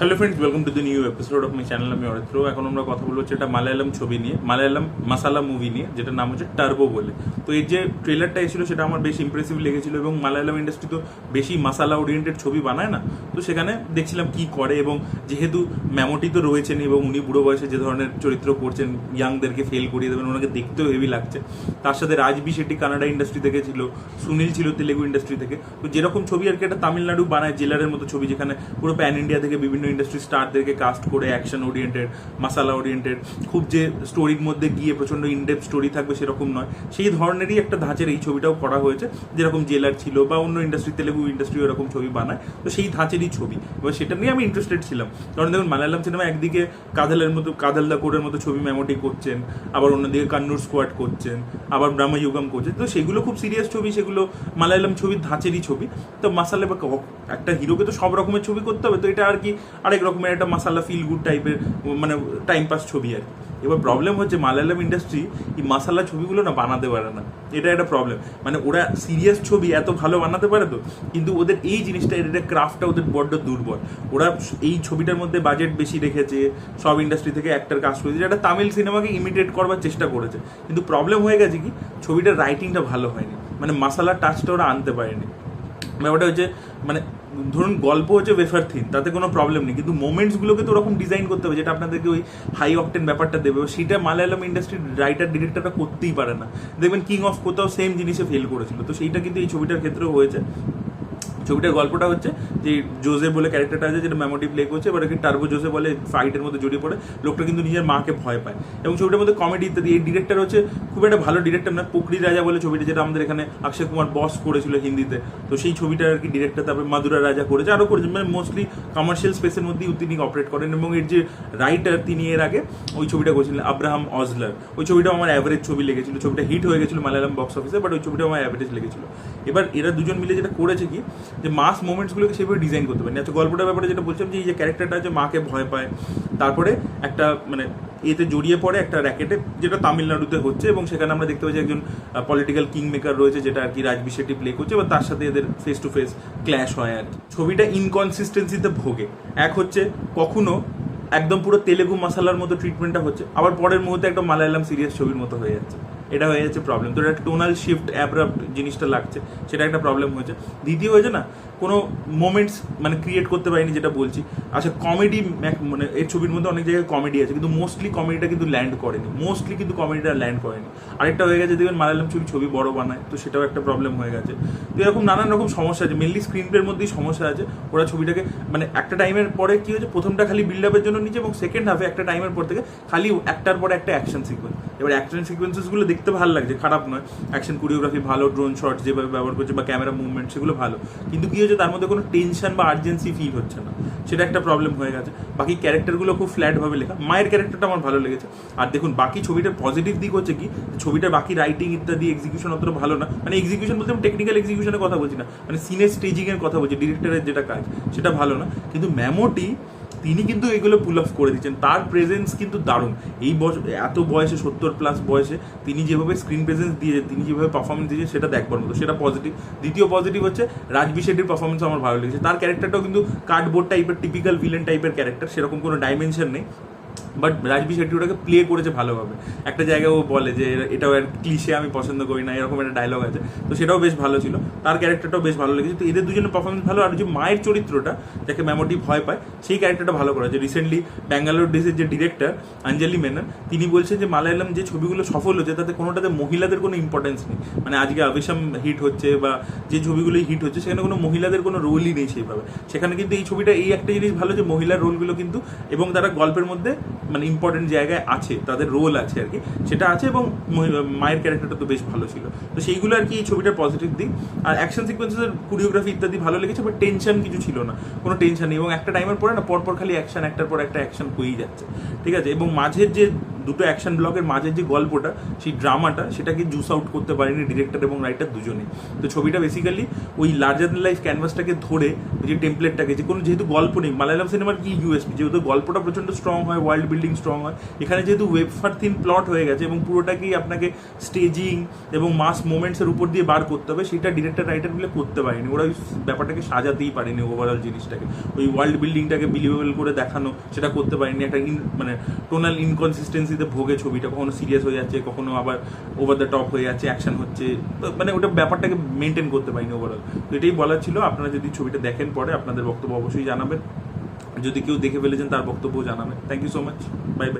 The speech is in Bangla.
Hello friends welcome to the new episode of my channel আমি অরিত্র এখন আমরা কথা বলব হচ্ছে এটা মালায়ালাম ছবি নিয়ে, মালায়ালাম মাসালা মুভি নিয়ে যেটা নাম হচ্ছে টার্বো বলে। তো এই যে ট্রেলারটা এসেছিল, সেটা আমার বেশ ইমপ্রেসিভ লেগেছিল এবং মালায়ালাম ইন্ডাস্ট্রি তো বেশি মাসালা ওরিয়েন্টেড ছবি বানায় না। তো সেখানে দেখছিলাম কি করে এবং যেহেতু ম্যামোটি তো রয়েছেন এবং উনি বুড়ো বয়সে যে ধরনের চরিত্র করছেন ইয়াংদেরকে ফেল করিয়ে দেবেন, ওনাকে দেখতেও হেভি লাগছে। তার সাথে রাজবি শেট্টি কানাডা ইন্ডাস্ট্রি থেকে ছিল, সুনীল ছিল তেলেগু ইন্ডাস্ট্রি থেকে। তো যেরকম ছবি আর কি একটা তামিলনাড়ু বানায় জেলারের মতো ছবি যেখানে পুরো প্যান ইন্ডিয়া থেকে বিভিন্ন ইন্ডাস্ট্রি স্টারদেরকে কাস্ট করে অ্যাকশন ওরিয়েন্টেড মাসালা ওরিয়েন্টেড খুব যে স্টোরির মধ্যে গিয়ে প্রচণ্ড ইনডেপ স্টোরি থাকবে সেরকম নয়। সেই ধরনেরই একটা ধাঁচের এই ছবিটাও করা হয়েছে। যেরকম জেলার ছিল বা অন্য ইন্ডাস্ট্রি তেলেগু ইন্ডাস্ট্রি এরকম ছবি বানায়। তো সেই ধাঁচেরই ছবি। এবার সেটা নিয়ে আমি ইন্টারেস্টেড ছিলাম। কারণ দেখুন, মালায়ালাম সিনেমা একদিকে কাদালের মতো কাদালদা কোরের মতো ছবি মেমোটি করছেন, আবার অন্যদিকে কান্নুর স্কোয়াড করছেন, আবার ব্রহ্মযুগম করছেন। তো সেগুলো খুব সিরিয়াস ছবি, সেগুলো মালায়ালাম ছবির ধাঁচেরই ছবি। তো মাসালে বা একটা হিরোকে তো সব রকমের ছবি করতে হবে। তো এটা আর কি আরেক রকমের একটা মাসালা ফিল গুড টাইপের মানে টাইম পাস ছবি আর। এবার প্রবলেম হচ্ছে মালায়ালাম ইন্ডাস্ট্রি এই মাসালা ছবিগুলো না বানাতে পারে না। এটা একটা প্রবলেম মানে ওরা সিরিয়াস ছবি এত ভালো বানাতে পারে তো, কিন্তু ওদের এই জিনিসটা এটা ক্রাফটটা ওদের বড্ড দুর্বল। ওরা এই ছবিটার মধ্যে বাজেট বেশি রেখেছে, সব ইন্ডাস্ট্রি থেকে অ্যাক্টার কাজ করেছে, যেটা তামিল সিনেমাকে ইমিটেট করবার চেষ্টা করেছে। কিন্তু প্রবলেম হয়ে গেছে কি, ছবিটার রাইটিংটা ভালো হয়নি। মানে মাসালার টাচটা ওরা আনতে পারেনি। ব্যাপারটা হচ্ছে মানে ধরুন গল্প হচ্ছে ওয়েফার থিন তাতে কোনো প্রবলেম নেই। কিন্তু মোমেন্টসগুলোকে তো ওরকম ডিজাইন করতে হবে, যেটা আপনাদেরকে ওই হাই অকটেন ব্যাপারটা দেবে। সেটা মালায়ালাম ইন্ডাস্ট্রির রাইটার ডিরেক্টরটা করতেই পারে না। দেখবেন কিং অফ কোথাও সেম জিনিসে ফেল করেছিল। তো সেইটা কিন্তু এই ছবিটার ক্ষেত্রেও হয়েছে। ছবিটার গল্পটা হচ্ছে যে জোজে বলে ক্যারেক্টারটা আছে যেটা মেমোটি প্লে করছে, এবার ওকে টার্বো জোসে বলে ফাইটের মধ্যে জড়িয়ে পড়ে। লোকটা কিন্তু নিজের মাকে ভয় পায়। এবং ছবিটার মধ্যে কমেডি ইত্যাদি। এই ডিরেক্টর হচ্ছে খুব একটা ভালো ডিরেক্টর না পুকরি রাজা বলে ছবিটা, যেটা আমাদের এখানে অক্ষয় কুমার বস করেছিল হিন্দিতে। তো সেই ছবিটার আর কি ডিরেক্টর তারপরে মাদুরা রাজা করেছে, আরও করেছে। মানে মোস্টলি কমার্শিয়াল স্পেসের মধ্যেই তিনি অপারেট করেন। এবং এর যে রাইটার তিনি এর আগে ওই ছবিটা করেছিলেন, আব্রাহাম অজলার। ওই ছবিটা আমার অ্যাভারেজ ছবি লেগেছিল। ছবিটা হিট হয়ে গেছিল মালায়ালাম বক্স অফিসে বাট ওই ছবিটা আমার অ্যাভারেজ লেগেছিল। এবার এরা দুজন মিলে যেটা করেছে কি যে মাস মোমেন্টসগুলোকে সেভাবে ডিজাইন করতে পারেন। আচ্ছা গল্পটার ব্যাপারে যেটা বলছিলাম যে এই যে ক্যারেক্টারটা আছে, মাকে ভয় পায়। তারপরে একটা মানে এতে জড়িয়ে পড়ে একটা র্যাকেটে যেটা তামিলনাড়ুতে হচ্ছে এবং সেখানে আমরা দেখতে পাচ্ছি একজন পলিটিক্যাল কিং মেকার রয়েছে, যেটা আর কি রাজবি প্লে করছে এবং তার সাথে এদের ফেস টু ফেস ক্ল্যাশ হয় আর। ছবিটা ইনকনসিস্টেন্সিতে ভোগে। এক হচ্ছে, কখনো একদম পুরো তেলেগু মশালার মতো ট্রিটমেন্টটা হচ্ছে, আবার পরের মুহূর্তে একটা মালায়ালাম সিরিয়াস ছবির মতো হয়ে যাচ্ছে। এটা হয়ে যাচ্ছে প্রবলেম তো একটা টোনাল শিফট অ্যাব্রাপ্ট জিনিসটা লাগছে, সেটা একটা প্রবলেম হয়েছে। দ্বিতীয় হয়েছে না, কোনো মোমেন্টস মানে ক্রিয়েট করতে পারিনি যেটা বলছি। আচ্ছা কমেডি মানে এই ছবির মধ্যে অনেক জায়গায় কমেডি আছে, কিন্তু মোস্টলি কমেডিটা কিন্তু ল্যান্ড করেনি। মোস্টলি কিন্তু কমেডিটা ল্যান্ড করেনি। আরেকটা হয়ে গেছে, দেখবেন মালায়ালাম ছবি ছবি বড় বানায়, তো সেটাও একটা প্রবলেম হয়ে গেছে। তো এরকম নানান রকম সমস্যা আছে মেনলি স্ক্রিন প্লের মধ্যেই সমস্যা আছে। ওরা ছবিটাকে মানে একটা টাইমের পরে কি হয়েছে, প্রথমটা খালি বিল্ড আপের জন্য নিচে এবং সেকেন্ড হাফে একটা টাইমের পর থেকে খালি একটার পর একটা অ্যাকশন সিকোয়েন্স এবার অ্যাকশন সিকোয়েন্সেসগুলো দেখতে ভালো লাগছে, খারাপ নয়। অ্যাকশন কোরিওগ্রাফি ভালো ড্রোন শট যেভাবে ব্যবহার করছে বা ক্যামেরা মুভমেন্ট সেগুলো ভালো। কিন্তু কী হচ্ছে তার মধ্যে কোনো টেনশন বা আর্জেন্সি ফিল হচ্ছে না। সেটা একটা প্রবলেম হয়ে গেছে। বাকি ক্যারেক্টারগুলো খুব ফ্ল্যাটভাবে লেখা। মায়ের ক্যারেক্টারটা আমার ভালো লেগেছে। আর দেখুন, বাকি ছবিটার পজিটিভ দিক হচ্ছে কি ছবিটার বাকি রাইটিং ইত্যাদি এক্সিকিউশন অতটা ভালো না। মানে এক্সিকিউশন বলতে আমি টেকনিক্যাল এক্সিকিউশনের কথা বলছি না। মানে সিনের স্টেজিংয়ের কথা বলছি ডিরেক্টরের যেটা কাজ, সেটা ভালো না। কিন্তু ম্যামোটি তিনি কিন্তু এগুলো পুল অফ করে দিচ্ছেন। তার প্রেজেন্স কিন্তু দারুণ। এই বছর এত বয়সে, সত্তর প্লাস বয়সে তিনি যেভাবে স্ক্রিন প্রেজেন্স দিয়েছে, তিনি যেভাবে পারফরমেন্স দিয়েছে, সেটা দেখবার মতো, সেটা পজিটিভ দ্বিতীয় পজিটিভ হচ্ছে রাজবি শেট্টির পারফরমেন্স আমার ভালো লেগেছে। তার ক্যারেক্টারটাও কিন্তু কার্ডবোর্ড টাইপের টিপিক্যাল ভিলেন টাইপের ক্যারেক্টার সেরকম কোনো ডাইমেনশন নেই। বাট রাজবি শেট্টি ওটাকে প্লে করেছে ভালোভাবে। একটা জায়গায় ও বলে যে, এটাও আর ক্লিশে আমি পছন্দ করি না। এরকম একটা ডায়লগ আছে। তো সেটাও বেশ ভালো ছিল। তার ক্যারেক্টারটাও বেশ ভালো লেগেছে। তো এদের দুজনের পারফরমেন্স ভালো। আর যে মায়ের চরিত্রটা, যাকে মেমোটি ভয় পায়, সেই ক্যারেক্টারটা ভালো করা হয়েছে রিসেন্টলি ব্যাঙ্গালোর ডেসের যে ডিরেক্টর আঞ্জলি মেনন তিনি বলছেন যে, মালায়ালাম যে ছবিগুলো সফল হচ্ছে তাতে কোনোটাতে মহিলাদের কোনো ইম্পর্টেন্স নেই। মানে আজকে আবিসাম হিট হচ্ছে বা যে ছবিগুলোই হিট হচ্ছে, সেখানে কোনো মহিলাদের কোনো রোলই নেই সেইভাবে। সেখানে কিন্তু এই ছবিটা, এই একটা জিনিস ভালো যে মহিলার রোলগুলো কিন্তু, এবং তারা গল্পের মধ্যে মানে ইম্পর্টেন্ট জায়গায় আছে, তাদের রোল আছে আর কি, সেটা আছে এবং মায়ের ক্যারেক্টারটা তো বেশ ভালো ছিল। তো সেইগুলো আর কি এই ছবিটার পজিটিভ দিক। আর অ্যাকশন সিকোয়েন্সের কোরিওগ্রাফি ইত্যাদি ভালো লেগেছে বাট টেনশন কিছু ছিল না, কোনো টেনশন নেই এবং একটা টাইমের পরে না, পরপর খালি অ্যাকশন একটার পর একটা অ্যাকশন হয়েই যাচ্ছে। ঠিক আছে? এবং মাঝের যে দুটো অ্যাকশন ব্লকের মাঝে যে গল্পটা, সেই ড্রামাটা সেটাকে জুস আউট করতে পারেনি ডিরেক্টর এবং রাইটার দুজনে। তো ছবিটা বেসিক্যালি ওই লার্জার দ্যান লাইফ ক্যানভাসটাকে ধরে যে টেমপ্লেটটাকে যে কোনো যেহেতু গল্প নেই, মালায়ালাম সিনেমার কি ইউএসপি যেহেতু গল্পটা প্রচণ্ড স্ট্রং হয় ওয়ার্ল্ড বিল্ডিং স্ট্রং হয়, এখানে যেহেতু ওয়েবফার থিন প্লট হয়ে গেছে এবং পুরোটাকেই আপনাকে স্টেজিং এবং মাস মোমেন্টসের উপর দিয়ে বার করতে হবে, সেটা ডিরেক্টর রাইটার মিলে করতে পারেনি। ওরা ওই ব্যাপারটাকে সাজাতেই পারেনি ওভারঅল জিনিসটাকে। ওই ওয়ার্ল্ড বিল্ডিংটাকে বিলিভেবল করে দেখানো, সেটা করতে পারেনি। একটা মানে টোনাল ইনকনসিস্টেন্সিতে ভোগে ছবিটা, কখনো সিরিয়াস হয়ে যাচ্ছে, কখনো আবার ওভার দ্য টপ হয়ে যাচ্ছে অ্যাকশন হচ্ছে। মানে ওটা ব্যাপারটাকে মেনটেন করতে পারিনি ওভারঅল তো এটাই বলার ছিল। আপনারা যদি ছবিটা দেখেন পরে আপনাদের বক্তব্য অবশ্যই জানাবেন। যদি কেউ দেখে ফেলেছেন তার বক্তব্য জানাবেন। Thank you so much bye bye